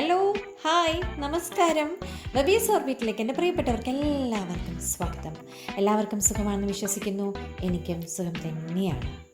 Hello hi നമസ്കാരം. ബബീസ് ഓർബിറ്റിലേക്ക് എന്റെ പ്രിയപ്പെട്ടവർക്ക് എല്ലാവർക്കും സ്വാഗതം. എല്ലാവർക്കും സുഖമാണെന്ന് വിശ്വസിക്കുന്നു. എനിക്കും സുഖം തന്നെയാണ്.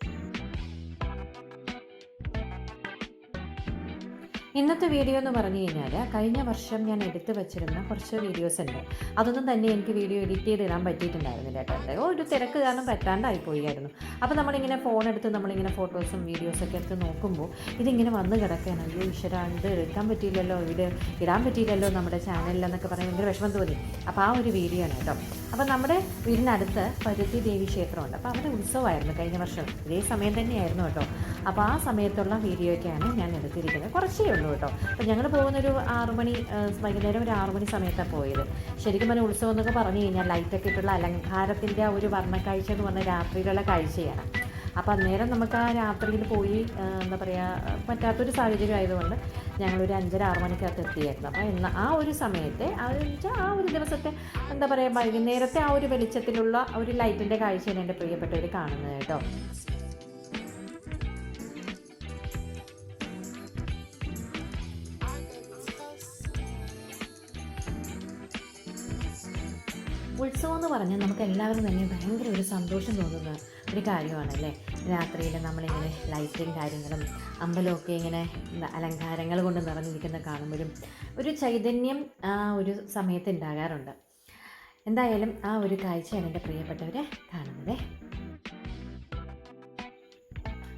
ഇന്നത്തെ വീഡിയോ എന്ന് പറഞ്ഞു കഴിഞ്ഞാൽ കഴിഞ്ഞ വർഷം ഞാൻ എടുത്തു വെച്ചിരുന്ന കുറച്ച് വീഡിയോസ് ഉണ്ട്. അതൊന്നും തന്നെ എനിക്ക് വീഡിയോ എഡിറ്റ് ചെയ്ത് ഇടാൻ പറ്റിയിട്ടുണ്ടായിരുന്നില്ല കേട്ടോ. ഒരു തിരക്ക് കാരണം പറ്റാണ്ടായി പോയായിരുന്നു. അപ്പോൾ നമ്മളിങ്ങനെ ഫോൺ എടുത്ത് നമ്മളിങ്ങനെ ഫോട്ടോസും വീഡിയോസൊക്കെ എടുത്ത് നോക്കുമ്പോൾ ഇതിങ്ങനെ വന്ന് കിടക്കുകയാണ്. അയ്യോ ഈശ്വര ഇത് എടുക്കാൻ പറ്റിയില്ലല്ലോ ഇത് ഇടാൻ പറ്റിയില്ലല്ലോ നമ്മുടെ ചാനലിലെന്നൊക്കെ പറഞ്ഞ് ഭയങ്കര വിഷമം തോന്നി. അപ്പോൾ ആ ഒരു വീഡിയോ ആണ് കേട്ടോ. അപ്പോൾ നമ്മുടെ വീടിനടുത്ത് പരുത്തി ദേവി ക്ഷേത്രമുണ്ട്. അപ്പോൾ അവിടെ ഉത്സവമായിരുന്നു കഴിഞ്ഞ വർഷം. ഇതേ സമയം തന്നെയായിരുന്നു കേട്ടോ. അപ്പോൾ ആ സമയത്തുള്ള വീഡിയോയ്ക്കാണ് ഞാൻ എടുത്തിരിക്കുന്നത്. കുറച്ചേ ഉള്ളൂ കേട്ടോ. അപ്പോൾ ഞങ്ങൾ പോകുന്നൊരു ആറു മണി വൈകുന്നേരം ഒരു ആറു മണി സമയത്താണ് പോയത്. ശരിക്കും പറഞ്ഞാൽ ഉത്സവം എന്നൊക്കെ പറഞ്ഞു കഴിഞ്ഞാൽ ലൈറ്റൊക്കെ ഇട്ടുള്ള അലങ്കാരത്തിന്റെ ആ ഒരു വർണക്കാഴ്ച എന്ന് പറഞ്ഞാൽ രാത്രിയിലുള്ള കാഴ്ചയാണ്. അപ്പോൾ അന്നേരം നമുക്ക് ആ രാത്രിയിൽ പോയി എന്താ പറയുക പറ്റാത്തൊരു സാഹചര്യം ആയതുകൊണ്ട് ഞങ്ങളൊരു അഞ്ചര ആറ് മണിക്കകത്ത് എത്തിയായിരുന്നു. അപ്പോൾ എന്ന ആ ഒരു സമയത്തെ ആ വെച്ചാൽ ആ ഒരു ദിവസത്തെ എന്താ പറയുക വൈകുന്നേരത്തെ ആ ഒരു വെളിച്ചത്തിലുള്ള ഒരു ലൈറ്റിന്റെ കാഴ്ചയാണ് എന്റെ പ്രിയപ്പെട്ടവർ കാണുന്നത് കേട്ടോ. ഉത്സവം എന്ന് പറഞ്ഞാൽ നമുക്ക് എല്ലാവരും തന്നെ ഭയങ്കര ഒരു സന്തോഷം തോന്നുന്ന ഒരു കാര്യമാണല്ലേ? രാത്രിയിൽ നമ്മളിങ്ങനെ ലൈറ്റിങ് കാര്യങ്ങളും അമ്പലമൊക്കെ ഇങ്ങനെ അലങ്കാരങ്ങൾ കൊണ്ട് നിറഞ്ഞിരിക്കുന്ന കാണുമ്പോഴും ഒരു ചൈതന്യം ആ ഒരു സമയത്ത് ഉണ്ടാകാറുണ്ട് എന്തായാലും ആ ഒരു കാഴ്ചയാണ് എന്റെ പ്രിയപ്പെട്ടവരെ കാണുന്നത്.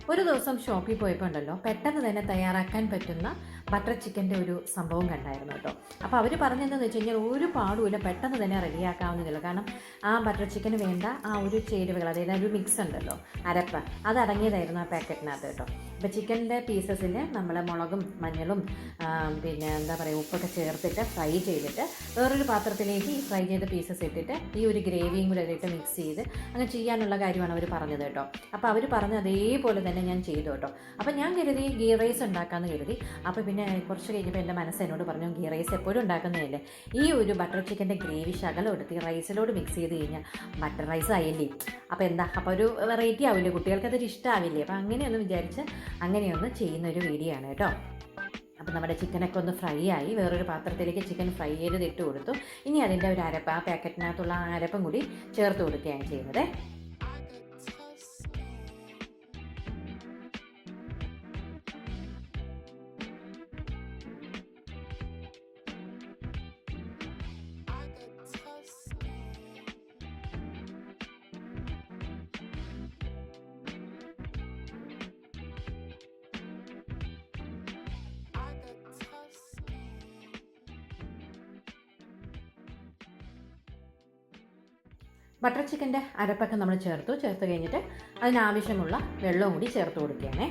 ഒരു ദിവസം ഷോപ്പിൽ പോയപ്പോൾ ഉണ്ടല്ലോ പെട്ടെന്ന് തന്നെ തയ്യാറാക്കാൻ പറ്റുന്ന ബട്ടർ ചിക്കന്റെ ഒരു സംഭവം കണ്ടായിരുന്നു കേട്ടോ. അപ്പോൾ അവർ പറഞ്ഞതെന്ന് വെച്ച് കഴിഞ്ഞാൽ ഒരു പാടുമില്ല പെട്ടെന്ന് തന്നെ റെഡിയാക്കാവുന്നതില്ല കാരണം ആ ബട്ടർ ചിക്കന് വേണ്ട ആ ഒരു ചേരുവകൾ അതായത് ഒരു മിക്സ് ഉണ്ടല്ലോ അരപ്പ് അത് അടങ്ങിയതായിരുന്നു ആ പാക്കറ്റിനകത്ത് കേട്ടോ. അപ്പോൾ ചിക്കന്റെ പീസസിന് നമ്മൾ മുളകും മഞ്ഞളും പിന്നെ എന്താ പറയുക ഉപ്പൊക്കെ ചേർത്തിട്ട് ഫ്രൈ ചെയ്തിട്ട് വേറൊരു പാത്രത്തിലേക്ക് ഈ ഫ്രൈ ചെയ്ത പീസസ് ഇട്ടിട്ട് ഈ ഒരു ഗ്രേവിയും കൂടെ ഇട്ട് മിക്സ് ചെയ്ത് അങ്ങനെ ചെയ്യാനുള്ള കാര്യമാണ് അവർ പറഞ്ഞത് കേട്ടോ. അപ്പോൾ അവർ പറഞ്ഞ അതേപോലെ തന്നെ ഞാൻ ചെയ്തു കേട്ടോ. അപ്പോൾ ഞാൻ കരുതി ഗീ റൈസ് ഉണ്ടാക്കാമെന്ന് കരുതി. അപ്പോൾ പിന്നെ കുറച്ച് കഴിഞ്ഞപ്പോൾ എന്റെ മനസ്സ് എന്നോട് പറഞ്ഞു ഗീ റൈസ് എപ്പോഴും ഉണ്ടാക്കുന്നതല്ലേ? ഈ ഒരു ബട്ടർ ചിക്കന്റെ ഗ്രേവി ശകലം എടുത്ത് റൈസിലോട് മിക്സ് ചെയ്ത് കഴിഞ്ഞാൽ ബട്ടർ റൈസ് ആയില്ലേ? അപ്പോൾ എന്താ? അപ്പോൾ ഒരു വെറൈറ്റി ആവില്ലേ? കുട്ടികൾക്ക് അതൊരു ഇഷ്ടമാവില്ലേ അപ്പോൾ അങ്ങനെയൊന്ന് വിചാരിച്ച് അങ്ങനെയൊന്ന് ചെയ്യുന്ന ഒരു വീഡിയോ ആണ് കേട്ടോ. അപ്പോൾ നമ്മുടെ ചിക്കനൊക്കെ ഒന്ന് ഫ്രൈ ആയി. വേറൊരു പാത്രത്തിലേക്ക് ചിക്കൻ ഫ്രൈ ചെയ്ത് ഇട്ട് കൊടുത്തു. ഇനി അതിന്റെ ഒരു അരപ്പ് ആ പാക്കറ്റിനകത്തുള്ള ആ അരപ്പും കൂടി ചേർത്ത് കൊടുക്കുകയാണ് ചെയ്യുന്നത്. ബട്ടർ ചിക്കന്റെ അരപ്പൊക്കെ നമ്മൾ ചേർത്തു. ചേർത്ത് കഴിഞ്ഞിട്ട് അതിനാവശ്യമുള്ള വെള്ളവും കൂടി ചേർത്ത് കൊടുക്കുകയാണേ.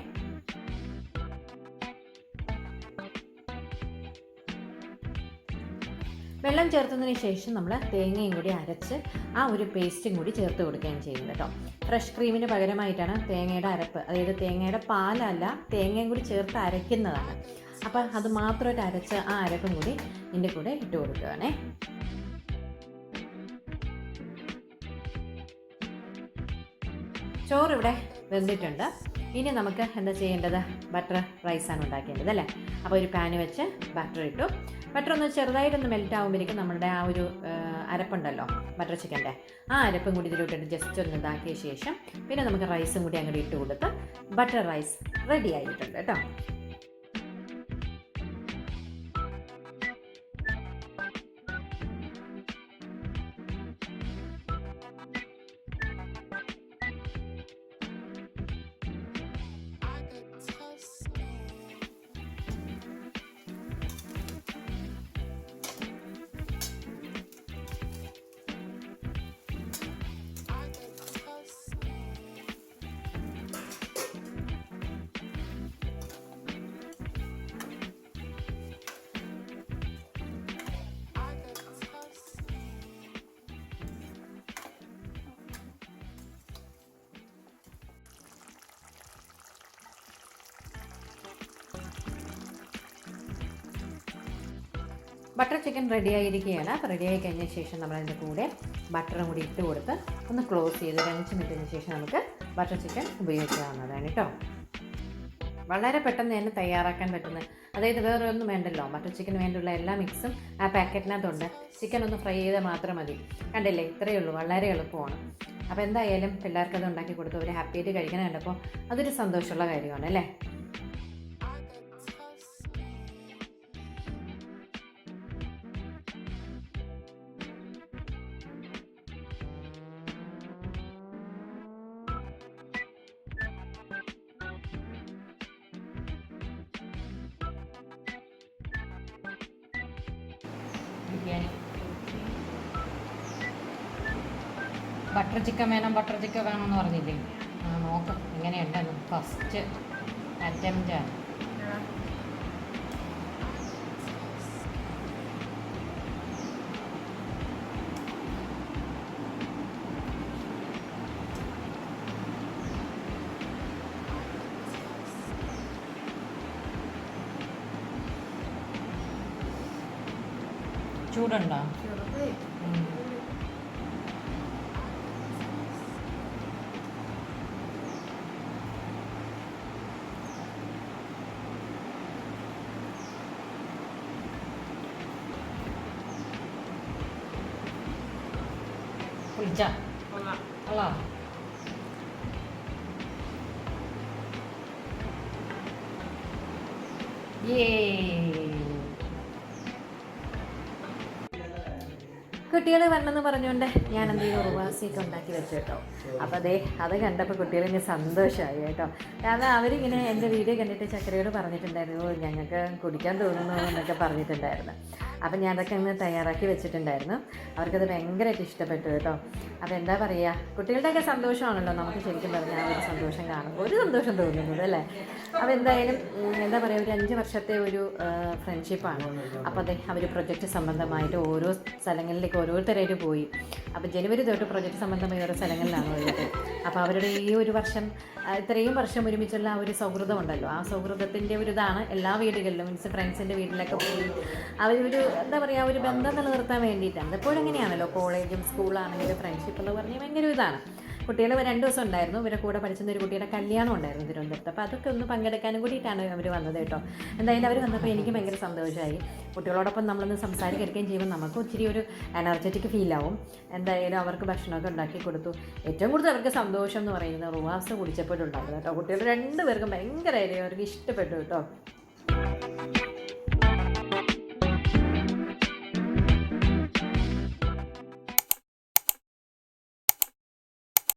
വെള്ളം ചേർത്തതിന് ശേഷം നമ്മൾ തേങ്ങയും കൂടി അരച്ച് ആ ഒരു പേസ്റ്റും കൂടി ചേർത്ത് കൊടുക്കുകയും ചെയ്യുന്നത് കേട്ടോ. ഫ്രഷ് ക്രീമിന് പകരമായിട്ടാണ് തേങ്ങയുടെ അരപ്പ്. അതായത് തേങ്ങയുടെ പാലല്ല തേങ്ങയും കൂടി ചേർത്ത് അരയ്ക്കുന്നതാണ്. അപ്പോൾ അത് മാത്രമായിട്ട് അരച്ച് ആ അരപ്പും കൂടി ഇതിന്റെ കൂടെ ഇട്ട് കൊടുക്കുകയാണേ. ചോറ് ഇവിടെ വെന്തിട്ടുണ്ട്. ഇനി നമുക്ക് എന്താ ചെയ്യേണ്ടത്? ബട്ടർ റൈസാണ് ഉണ്ടാക്കേണ്ടത് അല്ലേ? അപ്പോൾ ഒരു പാന് വെച്ച് ബട്ടർ ഇട്ടു. ബട്ടർ ഒന്ന് ചെറുതായിട്ടൊന്ന് മെൽറ്റ് ആകുമ്പോഴേക്കും നമ്മുടെ ആ ഒരു അരപ്പുണ്ടല്ലോ ബട്ടർ ചിക്കന്റെ ആ അരപ്പും കൂടി ഇതിലോട്ടിട്ട് ജസ്റ്റ് ഒന്ന് ഇതാക്കിയ ശേഷം പിന്നെ നമുക്ക് റൈസും കൂടി അങ്ങോട്ട് ഇട്ട് കൊടുത്ത് ബട്ടർ റൈസ് റെഡി ആയിട്ടുണ്ട് കേട്ടോ. ബട്ടർ ചിക്കൻ റെഡി ആയിരിക്കുകയാണ്. അപ്പോൾ റെഡി ആയി കഴിഞ്ഞ ശേഷം നമ്മൾ അതിന്റെ കൂടെ ബട്ടറും കൂടി ഇട്ട് കൊടുത്ത് ഒന്ന് ക്ലോസ് ചെയ്ത് ഒരു അഞ്ച് മിനിറ്റിന് ശേഷം നമുക്ക് ബട്ടർ ചിക്കൻ ഉപയോഗിക്കാവുന്നതാണ് കേട്ടോ വളരെ പെട്ടെന്ന് തന്നെ തയ്യാറാക്കാൻ പറ്റുന്ന അതായത് വേറെ ഒന്നും വേണ്ടല്ലോ. ബട്ടർ ചിക്കന് വേണ്ടിയുള്ള എല്ലാ മിക്സും ആ പാക്കറ്റിനകത്തുണ്ട് ചിക്കൻ ഒന്ന് ഫ്രൈ ചെയ്താൽ മാത്രം മതി. കണ്ടില്ലേ? ഇത്രയേ ഉള്ളൂ. വളരെ എളുപ്പമാണ്. അപ്പോൾ എന്തായാലും പിള്ളേർക്ക് അത് ഉണ്ടാക്കി കൊടുത്ത് ഹാപ്പി ആയിട്ട് കഴിക്കണം കണ്ടപ്പോൾ അതൊരു സന്തോഷമുള്ള കാര്യമാണ് അല്ലേ? ബിരിയാണി. ബട്ടർ ചിക്കൻ വേണം ബട്ടർ ചിക്കൻ വേണം എന്ന് പറഞ്ഞില്ലേ? ആ നോക്കാം എങ്ങനെയുണ്ടെന്ന്. ഫസ്റ്റ് അറ്റംപ്റ്റാണ് చూడండి Yay! കുട്ടികൾ വരണമെന്ന് പറഞ്ഞുകൊണ്ട് ഞാൻ എന്തെങ്കിലും ഉറവാസിയൊക്കെ ഉണ്ടാക്കി വെച്ചു കേട്ടോ. അപ്പോൾ അതേ അത് കണ്ടപ്പോൾ കുട്ടികളിന് സന്തോഷമായി കേട്ടോ. കാരണം അവരിങ്ങനെ എന്റെ വീഡിയോ കണ്ടിട്ട് ചക്കരയോട് പറഞ്ഞിട്ടുണ്ടായിരുന്നു "ഓ, ഞങ്ങൾക്ക് കുടിക്കാൻ തോന്നുന്നു എന്നൊക്കെ പറഞ്ഞിട്ടുണ്ടായിരുന്നു. അപ്പം ഞാൻ അതൊക്കെ അങ്ങ് തയ്യാറാക്കി വെച്ചിട്ടുണ്ടായിരുന്നു. അവർക്കത് ഭയങ്കരമായിട്ട് ഇഷ്ടപ്പെട്ടു കേട്ടോ. അപ്പോൾ എന്താ പറയുക കുട്ടികളുടെയൊക്കെ സന്തോഷമാണല്ലോ നമുക്ക് ശരിക്കും പറഞ്ഞാൽ ഒരു സന്തോഷം കാണുമ്പോൾ ഒരു സന്തോഷം തോന്നുന്നത് അല്ലേ? അപ്പോൾ എന്തായാലും എന്താ പറയുക ഒരു അഞ്ച് വർഷത്തെ ഒരു ഫ്രണ്ട്ഷിപ്പാണ് അപ്പോൾ അതെ അവർ പ്രൊജക്റ്റ് സംബന്ധമായിട്ട് ഓരോ സ്ഥലങ്ങളിലേക്ക് ഓരോരുത്തരായിട്ട് പോയി. അപ്പോൾ ജനുവരി തൊട്ട് പ്രൊജക്റ്റ് സംബന്ധമായി ഓരോ സ്ഥലങ്ങളിലാണ് ഉള്ളത്. അപ്പോൾ അവരുടെ ഈ ഒരു വർഷം ഇത്രയും വർഷം ഒരുമിച്ചുള്ള ആ ഒരു സൗഹൃദമുണ്ടല്ലോ. ആ സൗഹൃദത്തിന്റെ ഒരു ഇതാണ് എല്ലാ വീടുകളിലും മീൻസ് ഫ്രണ്ട്സിന്റെ വീട്ടിലൊക്കെ പോയി അവരൊരു എന്താ പറയുക ഒരു ബന്ധം നിലനിർത്താൻ വേണ്ടിയിട്ടാണ് എപ്പോഴും എങ്ങനെയാണല്ലോ കോളേജും സ്കൂളാണെങ്കിലും ഫ്രണ്ട്ഷിപ്പ് എന്ന് പറഞ്ഞാൽ ഭയങ്കര ഇതാണ്. കുട്ടികൾ രണ്ട് ദിവസം ഉണ്ടായിരുന്നു. ഇവരെ കൂടെ പഠിച്ചിരുന്ന ഒരു കുട്ടിയുടെ കല്യാണം ഉണ്ടായിരുന്നു തിരുവനന്തപുരത്ത്. അപ്പോൾ അതൊക്കെ ഒന്ന് പങ്കെടുക്കാനും കൂടിയിട്ടാണ് അവർ വന്നത് കേട്ടോ. എന്തായാലും അവർ വന്നപ്പോൾ എനിക്ക് ഭയങ്കര സന്തോഷമായി കുട്ടികളോടൊപ്പം നമ്മളൊന്ന് സംസാരിക്കുകയും ചെയ്യുമ്പോൾ നമുക്ക് ഒത്തിരി ഒരു എനർജറ്റിക് ഫീലാവും എന്തായാലും അവർക്ക് ഭക്ഷണമൊക്കെ ഉണ്ടാക്കി കൊടുത്തു. ഏറ്റവും കൂടുതൽ അവർക്ക് സന്തോഷം എന്ന് പറയുന്നത് റുവാസ് കുടിച്ചപ്പോഴുണ്ടായിരുന്നു കേട്ടോ. കുട്ടികൾ രണ്ടുപേർക്കും ഭയങ്കരമായിട്ട് അവർക്ക് ഇഷ്ടപ്പെട്ടു കേട്ടോ.